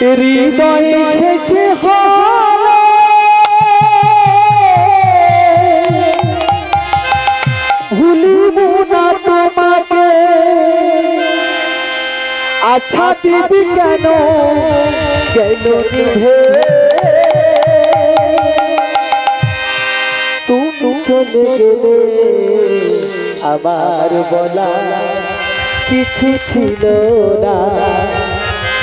হৃদয় শেষে ভুলিব না তোমাকে। আশা দিবি কেন? কেন তুমি চলে গেলে আমার বলা কিছু ছিল না।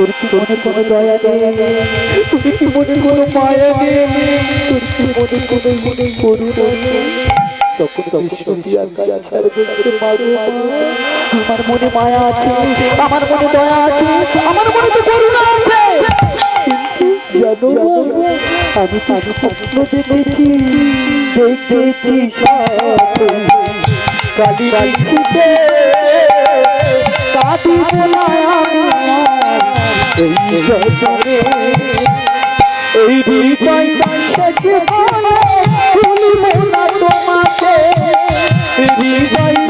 তোর কি মনে কোনো দয়া নেই। তোর কি মনে কোনো মায়া নেই। তোর কি মনে কোনো মনে করুণা নেই। তখন কৃষ্ণ দিয়ার কাছে আর বলছে মাগো আমার মনে মায়া আছে, আমার মনে দয়া আছে, আমার মনে তো করুণা আছে। জানো আমি তো স্বপ্ন দেখেছি দেখেছি কালী বৃষ্টিতে কাটি বলায় এই জগরে এই হৃদয় সেজে ভুলিব না তোমাকে হৃদয়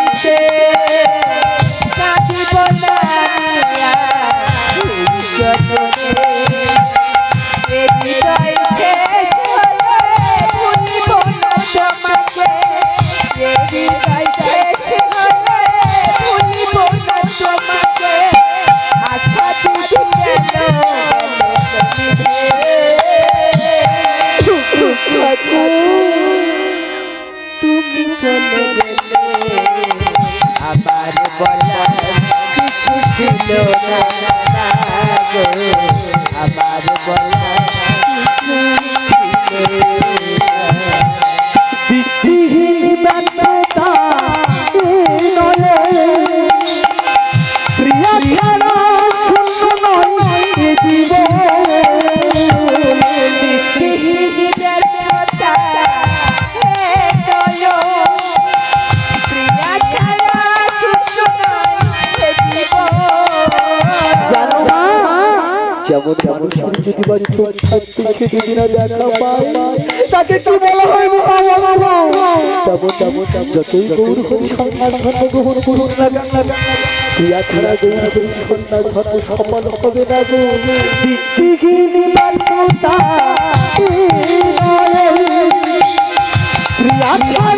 বিহীন যেমন মানুষের যদি বা থাকতে সে যদি না দেখা পায়, তাকে কি বলা হয় তেমন তেমন যতই গৌর হরি গ্রহণ করুন না ক্রিয়া ছাড়া হরি হবে না গো। ক্রিয়া ছাড়া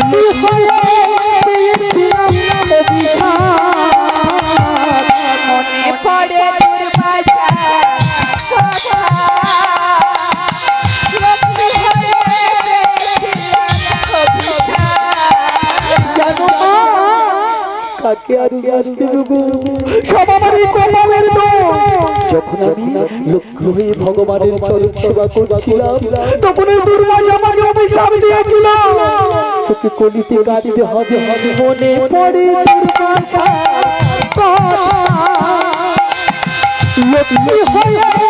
生日 আজকে আর আসতে সব আমার এই কপালের যখন আমি লক্ষ্য হয়ে ভগবানের চরণ সেবা করছিলাম তখন দুর্বাস আমাকে অভিশাপ দিয়েছিল তোকে কলিতে কাঁদতে হবে। হবে মনে পড়ে দুর্বাসা। লক্ষ্য হয়ে